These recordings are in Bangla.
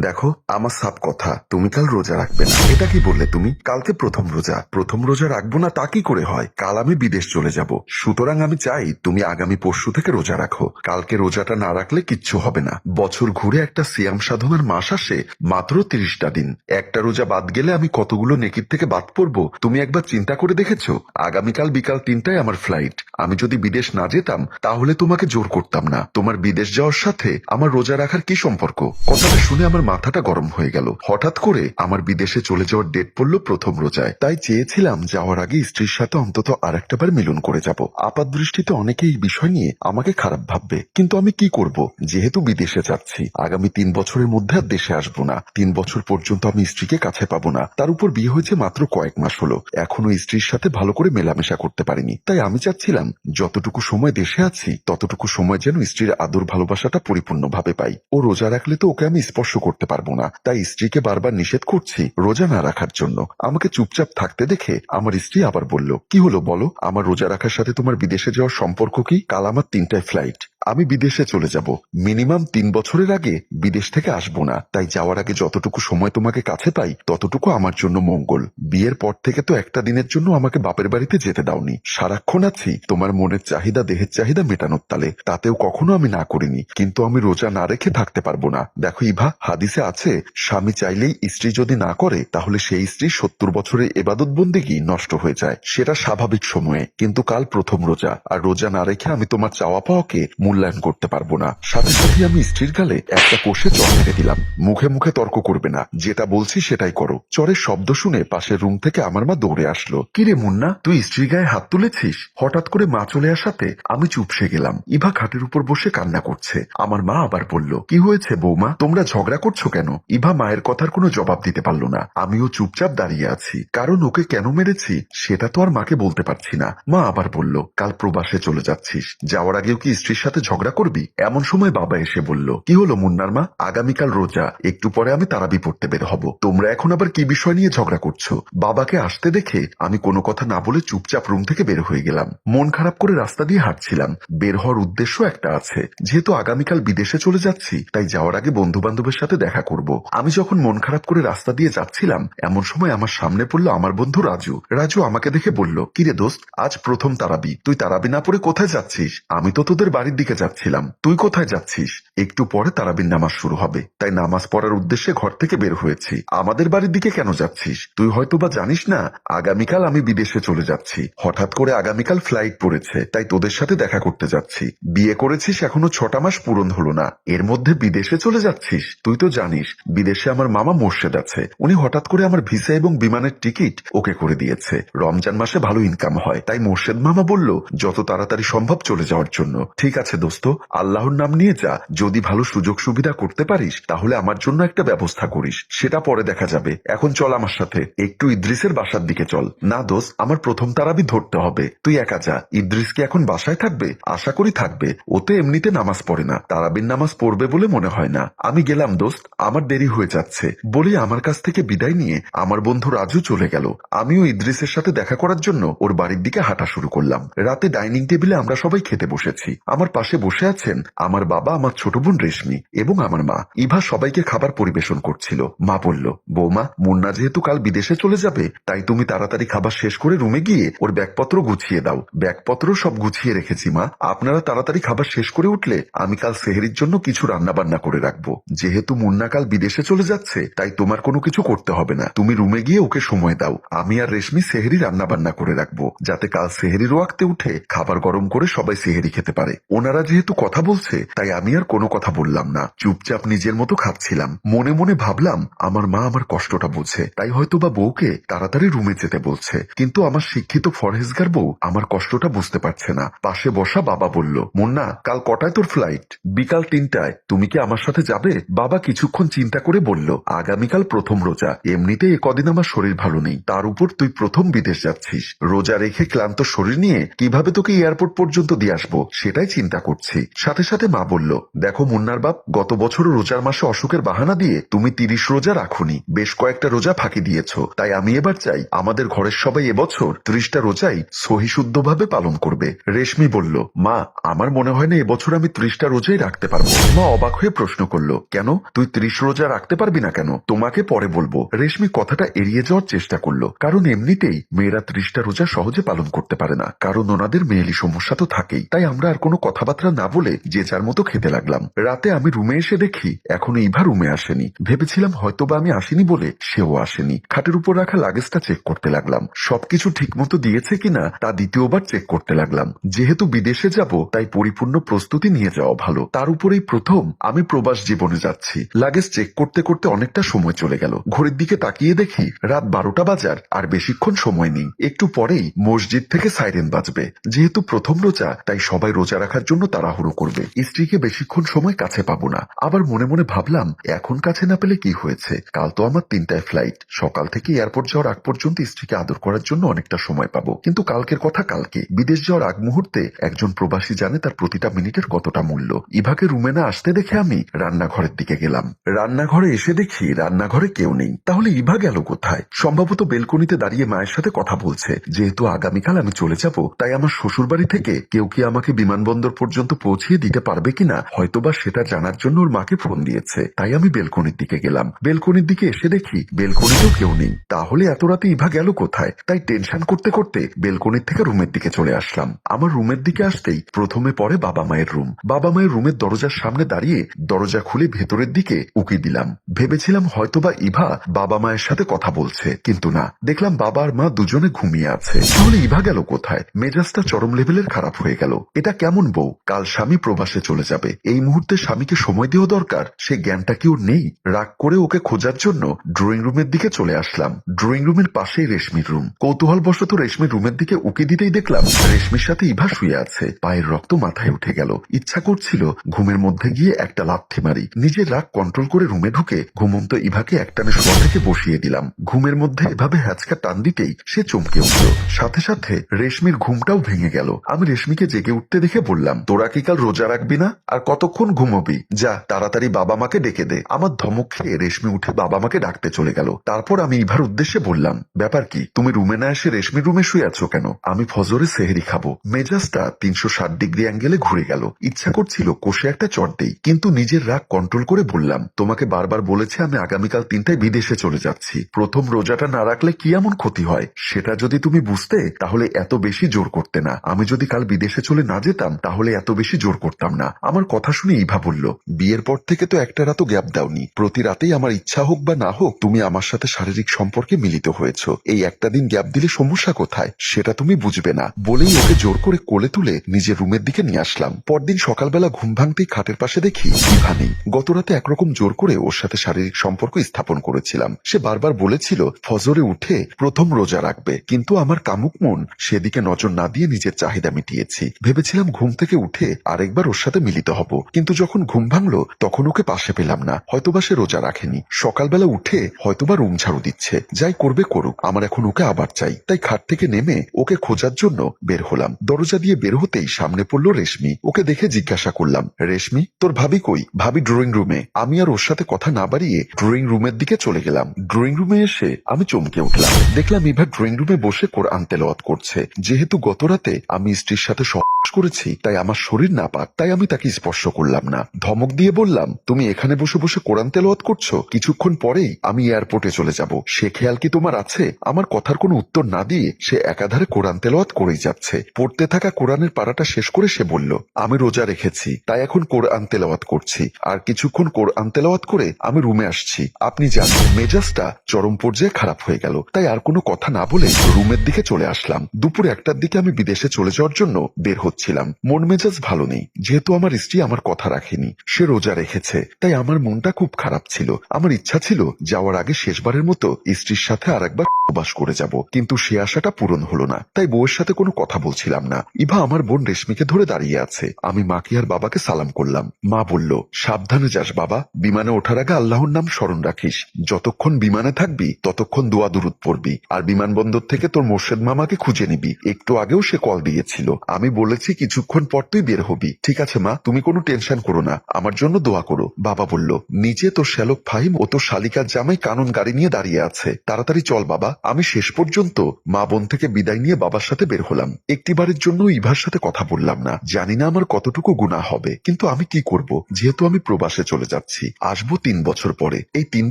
দেখো, আমার সাপ কথা, তুমি কাল রোজা রাখবে না। এটা কি বললে তুমি? কালকে প্রথম রোজা। প্রথম রোজা রাখব না, তা কি করে হয়? কাল আমি বিদেশ চলে যাব। সুতরাং আমি চাই তুমি আগামী পরশু থেকে রোজা রাখো। কালকে রোজাটা না রাখলে কিচ্ছু হবে না। বছর ঘুরে একটা সিয়াম সাধনার মাস আসে, মাত্র তিরিশটা দিন। একটা রোজা বাদ গেলে আমি কতগুলো নেকির থেকে বাদ পড়ব? তুমি একবার চিন্তা করে দেখেছ? আগামীকাল বিকাল তিনটায় আমার ফ্লাইট। আমি যদি বিদেশ না যেতাম, তাহলে তোমাকে জোর করতাম না। তোমার বিদেশ যাওয়ার সাথে আমার রোজা রাখার কি সম্পর্ক? কথাটা শুনে আমার মাথাটা গরম হয়ে গেল। হঠাৎ করে আমার বিদেশে চলে যাওয়ার ডেট পড়ল প্রথম রোজায়। তাই চেয়েছিলাম যাওয়ার আগে স্ত্রীর সাথে অন্তত আরেকটা বার মিলন করে যাব। আপাত দৃষ্টিতে অনেকে এই বিষয় নিয়ে আমাকে খারাপ ভাববে। কিন্তু আমি কি করব? যেহেতু বিদেশে যাচ্ছি, আগামী তিন বছরের মধ্যে আর দেশে আসব না। তিন বছর পর্যন্ত আমি স্ত্রীকে কাছে পাবো না। তার উপর বিয়ে হয়েছে মাত্র কয়েক মাস হলো। এখনও স্ত্রীর সাথে ভালো করে মেলামেশা করতে পারিনি। তাই আমি চাচ্ছিলাম যতটুকু সময় দেশে আছি, ততটুকু সময় যেন স্ত্রীর আদর ভালোবাসাটা পরিপূর্ণভাবে পাই। ও রোজা রাখলে তো ওকে আমি স্পর্শ করতে পারব না, তাই স্ত্রীকে বারবার নিষেধ করছি রোজা না রাখার জন্য। আমাকে চুপচাপ থাকতে দেখে আমার স্ত্রী আবার বলল, কি হলো বলো? আমার রোজা রাখার সাথে তোমার বিদেশে যাওয়ার সম্পর্ক কি? কাল আমার তিনটায় ফ্লাইট। আমি বিদেশে চলে যাব। মিনিমাম তিন বছরের আগে বিদেশ থেকে আসব না। তাই যাওয়ার আগে যতটুকু সময় তোমাকে কাছে পাই, ততটুকু আমার জন্য মঙ্গল। বিয়ের পর থেকে তো একটা দিনের জন্য আমাকে বাপের বাড়িতে যেতে দাওনি। সারাক্ষণ আছি, তোমার মনের চাহিদা, দেহের চাহিদা মেটানোর তালে। তাতেও কখনো আমি না করিনি। কিন্তু আমি রোজা না রেখে থাকতে পারব না। দেখো ইভা, হাদিসে আছে, স্বামী চাইলেই স্ত্রী যদি না করে, তাহলে সেই স্ত্রী সত্তর বছরের এবাদত বন্দিগি নষ্ট হয়ে যায়। সেটা স্বাভাবিক সময়ে। কিন্তু কাল প্রথম রোজা। আর রোজা না রেখে আমি তোমার চাওয়া পাওয়াকে মূল্যায়ন করতে পারব না। সাথে সাথে আমি স্ত্রীর গালে একটা কোষে চর মেরে দিলাম। মুখে মুখে তর্ক করবে না। যেটা বলছি সেটাই করো। চরের শব্দ শুনে পাশের রুম থেকে আমার মা দৌড়ে আসলো। কিরে মুন্না, তুই স্ত্রীর গায়ে হাত তুলেছিস? হঠাৎ করে মা চলে আসাতে আমি চুপসে গেলাম। ইভা খাটের উপর বসে কান্না করছে। আমার মা আবার বলল, কি হয়েছে বৌমা? তোমরা ঝগড়া করছ কেন? ইভা মায়ের কথার কোনো জবাব দিতে পারল না। আমিও চুপচাপ দাঁড়িয়ে আছি। কারণ ওকে কেন মেরেছি? সেটা তো আর মাকে বলতে পারছি না। মা আবার বলল, কাল প্রবাসে চলে যাচ্ছিস। যাওয়ার আগেও কি স্ত্রীর সাথে ঝগড়া করবি? এমন সময় বাবা এসে বলল, কি হলো মুন্নার মা? আগামীকাল রোজা। একটু পরে আমি তারাবি পড়তে বের হব। তোমরা এখন আবার কি বিষয় নিয়ে ঝগড়া করছ? বাবাকে আসতে দেখে আমি কোনো কথা না বলে চুপচাপ রুম থেকে বের হয়ে গেলাম। মন খারাপ করে রাস্তা দিয়ে হাঁটছিলাম। বের হওয়ার উদ্দেশ্য একটা আছে। যেহেতু আগামীকাল বিদেশে চলে যাচ্ছি, তাই যাওয়ার আগে বন্ধু বান্ধবের সাথে দেখা করব। আমি যখন মন খারাপ করে রাস্তা দিয়ে যাচ্ছিলাম, এমন সময় আমার সামনে পড়ল আমার বন্ধু রাজু। রাজু আমাকে দেখে বলল, কিরে দোস্ত, আজ প্রথম তারাবি। তুই তারাবি না পড়ে কোথায় যাচ্ছিস? আমি তো তোদের বাড়ির দিকে যাচ্ছিলাম। তুই কোথায় যাচ্ছিস? একটু পরে তারাবির নামাজ শুরু হবে। তাই নামাজ পড়ার উদ্দেশ্যে ঘর থেকে বের হয়েছি। আমাদের বাড়ির দিকে কেন যাচ্ছিস? তুই হয়তো বা জানিস না, আগামীকাল আমি বিদেশে চলে যাচ্ছি। হঠাৎ করে আগামীকাল ফ্লাইট পড়েছে, তাই তোদের সাথে দেখা করতে যাচ্ছি। বিয়ে করেছিস এখনও ছটা মাস পূরণ হলো না। এর মধ্যে বিদেশে চলে যাচ্ছিস? তুই তো জানিস, বিদেশে আমার মামা মোর্শেদ আছে। উনি হঠাৎ করে আমার ভিসা এবং বিমানের টিকিট ওকে করে দিয়েছে। রমজান মাসে ভালো ইনকাম হয়। তাই মোর্শেদ মামা বলল, যত তাড়াতাড়ি সম্ভব চলে যাওয়ার জন্য। ঠিক আছে দোস্ত, আল্লাহর নাম নিয়ে যা। যদি ভালো সুযোগ সুবিধা করতে পারিস, তাহলে আমার জন্য একটা ব্যবস্থা করিস। সেটা পরে দেখা যাবে। এখন চল আমার সাথে। একটু ইদ্রিসের বাসার দিকে চল। না দোষ আমার প্রথম তারাবি ধরতে হবে। তুই একা যা। ইদ্রিস কি এখন বাসায় থাকবে? আশা করি থাকবে। ও তো এমনিতে নামাজ পড়ে না। তারাবির নামাজ পড়বে বলে মনে হয় না। আমি গেলাম দোস্ত। আমার দেরি হয়ে যাচ্ছে। বলে আমার কাছ থেকে বিদায় নিয়ে আমার বন্ধু রাজু চলে গেল। আমিও ইদ্রিসের সাথে দেখা করার জন্য ওর বাড়ির দিকে হাঁটা শুরু করলাম। রাতে ডাইনিং টেবিলে আমরা সবাই খেতে বসেছি। আমার পাশে বসে আছেন আমার বাবা, আমার ছোট বোন রেশমি এবং আমার মা। ইভা সবাইকে খাবার পরিবেশন করছিল। মা বলল, বৌমা, মুন্না যেহেতু কাল বিদেশে চলে যাবে, তাই তুমি তাড়াতাড়ি খাবার শেষ করে রুমে গিয়ে ওর ব্যাগপত্র গুছিয়ে দাও। ব্যাগপত্র সব গুছিয়ে রেখেছি, মা। আপনারা তাড়াতাড়ি খাবার শেষ করে উঠলে আমি কাল সেহেরির জন্য কিছু রান্না বান্না করে রাখব। যেহেতু মুন্না কাল বিদেশে চলে যাচ্ছে, তাই তোমার কোনো কিছু করতে হবে না। তুমি রুমে গিয়ে ওকে সময় দাও। আমি আর রেশমি সেহেরি রান্না বান্না করে রাখব, যাতে কাল সেহেরির ওয়াক্তে উঠে খাবার গরম করে সবাই সেহেরি খেতে পারে। ওনারা যেহেতু কথা বলছে, তাই আমি আর কোনো কথা বললাম না। চুপচাপ নিজের মতো খাচ্ছিলাম মনে মনে ভাবলাম, আমার মা আমার কষ্টটা বোঝে। তাই হয়তো বা বউকে তাড়াতাড়ি রুমে যেতে বলছে। কিন্তু আমার শিক্ষিত ফরহেজগার বউ আমার কষ্টটা বুঝতে পারছে না। পাশে বসা বাবা বলল, মুন্না, কাল কটায় তোর ফ্লাইট বিকাল তিনটায়। তুমি কি আমার সাথে যাবে? বাবা কিছুক্ষণ চিন্তা করে বলল, আগামীকাল প্রথম রোজা। এমনিতে এ কদিন আমার শরীর ভালো নেই। তার উপর তুই প্রথম বিদেশ যাচ্ছিস। রোজা রেখে ক্লান্ত শরীর নিয়ে কীভাবে তোকে এয়ারপোর্ট পর্যন্ত দিয়ে আসব, সেটাই চিন্তা করছি। সাথে সাথে মা বলল, দেখো মুন্নার বাপ, গত বছরও রোজার মাসে অসুখের বাহানা দিয়ে তুমি তিরিশ রোজা রাখুনি। বেশ কয়েকটা রোজা ফাঁকি দিয়েছ। তাই আমি এবার চাই, আমাদের ঘরের সবাই এবছর ত্রিশটা রোজাই সহিশুদ্ধভাবে পালন করবে। রেশমি বলল, মা, আমার মনে হয় না এবছর আমি ত্রিশটা রোজাই রাখতে পারব। মা অবাক হয়ে প্রশ্ন করল, কেন? তুই ত্রিশ রোজা রাখতে পারবি না কেন? তোমাকে পরে বলব। রেশমি কথাটা এড়িয়ে যাওয়ার চেষ্টা করল, কারণ এমনিতেই মেয়েরা ত্রিশটা রোজা সহজে পালন করতে পারে না, কারণ ওনাদের মেয়েলি সমস্যা তো থাকেই। তাই আমরা আর কোনো কথাবার্তা না বলে যে যার মতো খেতে লাগলাম। রাতে আমি রুমে এসে দেখি, এখনও ইভা রুমে আসেনি। ভেবেছিলাম হয়তোবা আমি আসিনি বলে সেও আসেনি। খাটের উপর রাখা লাগেজটা চেক করতে লাগলাম। সবকিছু ঠিক মতো দিয়েছে কিনা তা দ্বিতীয়বার চেক করতে লাগলাম। যেহেতু বিদেশে যাব, তাই পরিপূর্ণ প্রস্তুতি নিয়ে যাওয়া ভালো। তার উপরেই প্রথম আমি প্রবাস জীবনে যাচ্ছি। লাগেজ চেক করতে করতে অনেকটা সময় চলে গেল। ঘড়ির দিকে তাকিয়ে দেখি, রাত বারোটা বাজার আর বেশিক্ষণ সময় নেই। একটু পরেই মসজিদ থেকে সাইরেন বাজবে। যেহেতু প্রথম রোজা, তাই সবাই রোজা রাখার জন্য তাড়াহুড়ো করবে। স্ত্রীকে বেশিক্ষণ সময় কাছে পাবো না। আবার মনে মনে ভাবলাম, এখন কাছে না পেলে কি হয়েছে? কাল তো আমার তিনটায় ফ্লাইট সকাল থেকে এয়ারপোর্ট যাওয়ার আগ পর্যন্ত স্ত্রীকে আদর করার জন্য অনেকটা সময় পাবো। কিন্তু কালকের কথা কালকে। বিদেশ যাওয়ার আগ মুহূর্তে একজন প্রবাসী জানে তার প্রতিটা মিনিটের কতটা মূল্য। ইভাকে রুমে না আসতে দেখে আমি রান্নাঘরের দিকে গেলাম। রান্নাঘরে এসে দেখি, রান্নাঘরে কেউ নেই। তাহলে ইভা গেল কোথায়? সম্ভবত বেলকনিতে দাঁড়িয়ে মায়ের সাথে কথা বলছে। যেহেতু আগামীকাল আমি চলে যাব, তাই আমার শ্বশুর বাড়ি থেকে কেউ কি আমাকে বিমানবন্দর পর্যন্ত পৌঁছিয়ে দিতে পারবে কিনা, হয়তোবা সেটা জানার জন্য ওর মাকে ফোন দিয়েছে। তাই আমি বেলকনির দিকে গেলাম। বেলকনির দিকে এসে দেখি বেলকনিতেও কেউ নেই। তাহলে এত রাতে ইভা গেল কোথায়? তাই টেনশন করতে করতে বেলকনির থেকে রুমের দিকে চলে আসলাম। আমার রুমের দিকে আসতেই প্রথমে পড়ে বাবা মায়ের রুম। বাবা মায়ের রুমের দরজার সামনে দাঁড়িয়ে দরজা খুলে ভেতরের দিকে উকি দিলাম। ভেবেছিলাম হয়তোবা ইভা বাবা মায়ের সাথে কথা বলছে, কিন্তু না। দেখলাম বাবা আর মা দুজনে ঘুমিয়ে আছে। তাহলে ইভা গেল কোথায়? মেজাজটা চরম লেভেলের খারাপ হয়ে গেল। এটা কেমন বউ? কাল স্বামী প্রবাসে চলে যাবে। এই মুহূর্তে স্বামীকে সময় দেওয়া দরকার। সে জ্ঞানটা কি ওর নেই? রাগ করে ওকে খোঁজার জন্য ড্রয়িং রুমের দিকে চলে আসলাম। ড্রয়িং রুমের পাশেই রেশমির রুম কৌতূহল বশত রেশমির রুমের দিকে উকি দিতেই দেখলাম রেশমির সাথে ইভা শুয়ে আছে। পায়ের রক্ত মাথায় উঠে গেল। ইচ্ছা করছিল ঘুমের মধ্যে গিয়ে একটা লাথি মারি। নিজের রাগ কন্ট্রোল করে রুমে ঢুকে ঘুমন্ত ইভাকে একটানে শোয়া থেকে বসিয়ে দিলাম। ঘুমের মধ্যে এভাবে হ্যাচকা টান দিতেই সে চমকে উঠল। সাথে সাথে রেশমির ঘুমটাও ভেঙে গেল। আমি রেশমিকে জেগে উঠতে দেখে বললাম, তোরা কি কাল রোজা রাখবি না? আর কতক্ষণ ঘুমবি? যা, তাড়াতাড়ি বাবা মাকে ডেকে দে। আমার ধমক খেয়ে রেশমি উঠে বাবা মাকে ডাকতে চলে গেল। তারপর আমি ইভার উদ্দেশ্যে বললাম, ব্যাপার কি? তুমি রুমে না এসে রেশমির রুমে শুয়ে আছো কেন? আমি ফজরে সেহেরি খাব। মেজাজটা তিনশো ষাট ডিগ্রি অ্যাঙ্গেলে ঘুরে গেল। ইচ্ছা করছিল কষে একটা চট দেই, কিন্তু নিজের রাগ কন্ট্রোল করে বললাম, তোমাকে বারবার বলেছে আমি আগামীকাল তিনটায় বিদেশে চলে যাচ্ছি। প্রথম রোজাটা না রাখলে কি এমন ক্ষতি হয়? সেটা যদি তুমি বুঝতে, তাহলে এত বেশি জোর করতে না। আমি যদি কাল বিদেশে চলে না যেতাম, তাহলে এত বেশি জোর করতাম না। আমার কথা শুনে ইভা বলল, বিয়ের পর থেকে তো একটা রাতও গ্যাপ দাওনি। প্রতি রাতেই আমার ইচ্ছা হোক বা না হোক, তুমি আমার সাথে শারীরিক সম্পর্কে মিলিত হয়েছ। এই একটা দিন গ্যাপ দিলে সমস্যা কোথায়? সেটা তুমি বুঝবে না। বলেই ওকে জোর করে কোলে তুলে নিজের রুমের দিকে নিয়ে আসলাম। পরদিন সকালবেলা ঘুম ভাঙতেই খাটের পাশে দেখি ইভা নেই। গত রাতে একরকম জোর করে ওর সাথে শারীরিক সম্পর্ক স্থাপন করেছিলাম। সে বারবার বলেছিল, ফজরে উঠে প্রথম রোজা রাখবে। কিন্তু আমার কামুক মন, সেদিকে নজর না দিয়ে নিজের চাহিদা মিটিয়েছি। ভেবেছিলাম ঘুম থেকে উঠে আরেকবার ওর সাথে মিলিত হব। কিন্তু যখন ঘুম ভাঙলো, তখন ওকে পাশে পেলাম না। হয়তোবা সে রোজা রাখেনি। সকালবেলা উঠে হয়তোবা রুম ঝাড়ু দিচ্ছে। যাই করবে করুক, আমার এখন ওকে আবার চাই। তাই খাট থেকে নেমে ওকে খোঁজার জন্য বের হলাম। দরজা দিয়ে বের হতেই সামনে পড়ল রেশমি। ওকে দেখে জিজ্ঞাসা করলাম, রেশমি, তোর ভাবি কই? ভাবি ড্রয়িং রুমে আমি আর ওর সাথে কথা না বাড়িয়ে ড্রয়িং রুমের দিকে চলে গেলাম। ড্রয়িং রুমে এসে আমি চমকে উঠলাম। দেখলাম ইভা ড্রয়িং রুমে বসে কোরআন তেলাওয়াত করছে। যেহেতু গত রাতে আমি স্ত্রীর সাথে সহবাস করেছি, তাই আমার শরীর না পাক, তাই আমি তাকে স্পর্শ করলাম না। ধমক দিয়ে বললাম, তুমি এখানে বসে বসে কোরআন তেলাওয়াত করছ? কিছুক্ষণ পরেই আমি এয়ারপোর্টে চলে যাব। সে খেয়াল কি তোমার আছে? আমার কথার কোনো উত্তর না দিয়ে সে একাধারে কোরআন তেলাওয়াত করেই যাচ্ছে। পড়তে থাকা কোরআনের পাড়াটা শেষ করে সে বলল, আমি রোজা রেখেছি, তাই এখন কোরআন তেলাওয়াত করছি। আর কিছুক্ষণ কোরআন তেলাওয়াত করে আমি রুমে আসছি। আপনি জানেন, মেজাজটা চরম পর্যায়ে খারাপ হয়ে গেল। তাই আর কোনো কথা না বলে রুমের দিকে চলে আসলাম। দুপুর একটার দিকে আমি বিদেশে চলে যাওয়ার জন্য বের হচ্ছিলাম। মন মেজাজ ভালো নেই। যেহেতু আমার স্ত্রী আমার কথা রাখেনি, সে রোজা রেখেছে, তাই আমার মনটা খুব খারাপ ছিল। আমার ইচ্ছা ছিল যাওয়ার আগে শেষবারের মতো স্ত্রীর সাথে আর একবার বাস করে যাব, কিন্তু সে আশাটা পূরণ হলো না, তাই বউয়ের সাথে কোনো কথা বলছিলাম না। ইভা আমার বোন রেশমিকে ধরে দাঁড়িয়ে আছে। আমি মাকে আর বাবাকে সালাম করলাম। মা বলল, সাবধানে যাস বাবা। বিমানে ওঠার আগে আল্লাহর নাম স্মরণ রাখিস। যতক্ষণ বিমানে থাকবি, ততক্ষণ দোয়া দুরুদ পড়বি। আর বিমানবন্দর থেকে তোর মোর্শেদ মামাকে খুঁজে নিবি। একটু আগেও সে কল দিয়েছিল। আমি বলেছি কিছুক্ষণ পর তুই বের হবি, ঠিক আছে মা? তুমি কোনো টেনশন করো না। আমার জন্য দোয়া করো। বাবা বলল নিচে তোর শ্যালক ফাহিম ও তোর শালিকার জামাই কানন গাড়ি নিয়ে দাঁড়িয়ে আছে। তাড়াতাড়ি চল বাবা, আমি শেষ পর্যন্ত মা বোন থেকে বিদায় নিয়ে বাবার সাথে বের হলাম। একটিবারের জন্য ইভার সাথে কথা বললাম না। জানি না আমার কতটুকু গুণা হবে, কিন্তু আমি কি করব? যেহেতু আমি প্রবাসে চলে যাচ্ছি, আসব তিন বছর পরে। এই তিন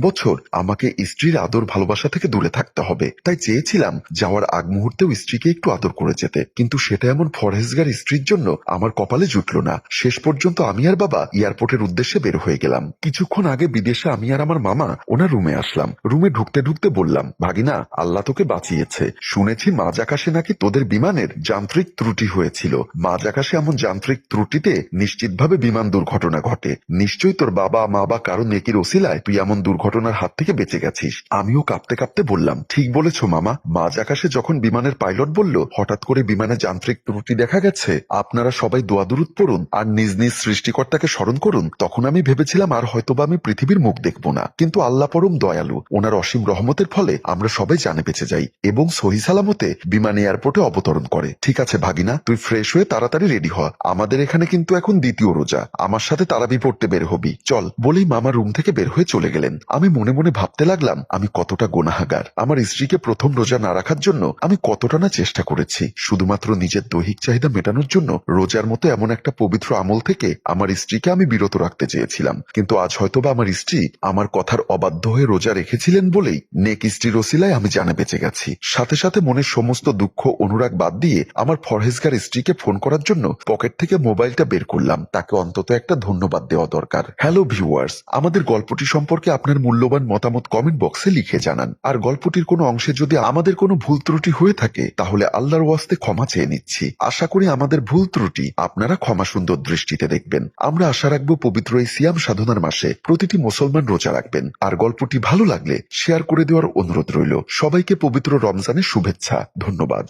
বছর আমাকে স্ত্রীর আদর ভালোবাসা থেকে দূরে থাকতে হবে। তাই চেয়েছিলাম যাওয়ার আগ মুহূর্তেও স্ত্রীকে একটু আদর করে যেতে। কিন্তু সেটা এমন ফরেজগার স্ত্রীর জন্য আমার কপালে জুটল না। শেষ পর্যন্ত আমি আর বাবা এয়ারপোর্টের উদ্দেশ্যে বের হয়ে গেলাম। কিছুক্ষণ আগে বিদেশে আমি আর আমার মামা ওনার রুমে আসলাম। রুমে ঢুকতে ঢুকতে বললাম, ভাগিনা, আল্লাহ তোকে বাঁচিয়েছে। শুনেছি মাঝ আকাশে নাকি তোদের বিমানের যান্ত্রিক ত্রুটি হয়েছিল। মাঝ আকাশে এমন যান্ত্রিক ত্রুটিতে নিশ্চিতভাবে বিমান দুর্ঘটনা ঘটে। নিশ্চয়ই তোর বাবা, মা বা কারও নেকির ওসিলায় তুই এমন দুর্ঘটনার হাত থেকে বেঁচে গেছিস। আমিও কাঁপতে কাঁপতে বললাম, ঠিক বলেছ মামা। মাঝ আকাশে যখন বিমানের পাইলট বলল, হঠাৎ করে বিমানে যান্ত্রিক ত্রুটি দেখা গেছে, আপনারা সবাই দোয়া দুরুদ পড়ুন আর নিজ নিজ সৃষ্টিকর্তাকে স্মরণ করুন। তখন আমি ভেবেছিলাম আর হয়তোবা আমি পৃথিবীর মুখ দেখব না। কিন্তু আল্লাহ পরম দয়ালু, ওনার অসীম রহমতের ফলে আমরা সবাই জানে বেঁচে যাই এবং সহি সালামতে বিমান এয়ারপোর্টে অবতরণ করে। ঠিক আছে ভাগিনা, তুই ফ্রেশ হয়ে তাড়াতাড়ি রেডি হ। আমাদের এখানে কিন্তু এখন দ্বিতীয় রোজা। আমার সাথে তারাবি পড়তে বের হবি। চল, বলেই মামা রুম থেকে বের হয়ে চলে গেলেন। আমি মনে মনে ভাবতে লাগলাম, আমি কতটা গোনাহাগার। আমার স্ত্রীকে প্রথম রোজা না রাখার জন্য আমি কতটা না চেষ্টা করেছি। শুধুমাত্র নিজের দৈহিক চাহিদা মেটানোর জন্য রোজার মতো এমন একটা পবিত্র আমল থেকে আমার স্ত্রীকে আমি বিরত রাখতে চেয়েছিলাম। কিন্তু আজ হয়তোবা আমার স্ত্রী আমার কথার অবাধ্য হয়ে রোজা রেখেছিলেন বলেই নেক স্ত্রীর ওসিলায় আমি জানে বেঁচে গেছি। সাথে সাথে মনের সমস্ত দুঃখ, অনুরাগ বাদ দিয়ে আমার ফরহেজগার স্ত্রীকে ফোন করার জন্য পকেট থেকে মোবাইলটা বের করলাম। তাকে অন্তত একটা ধন্যবাদ দেওয়া দরকার। হ্যালো ভিউয়ার্স, আমাদের গল্পটি সম্পর্কে আপনার মূল্যবান মতামত কমেন্ট বক্সে লিখে জানান। আর গল্পটির কোনো অংশে যদি আমাদের কোনো ভুল ত্রুটি হয়ে থাকে, তাহলে আল্লাহর ওয়াস্তে ক্ষমা চেয়ে নিচ্ছি। আশা করি আমাদের ভুল ত্রুটি আপনারা ক্ষমা সুন্দর দৃষ্টিতে দেখবেন। আমরা আশা রাখব পবিত্র এই সিয়াম সাধনার মাসে প্রতিটি মুসলমান রোজা রাখবেন। আর গল্পটি ভালো লাগলে শেয়ার করে দেওয়ার অনুরোধ রইল। সবাইকে পবিত্র রমজানের শুভেচ্ছা। ধন্যবাদ।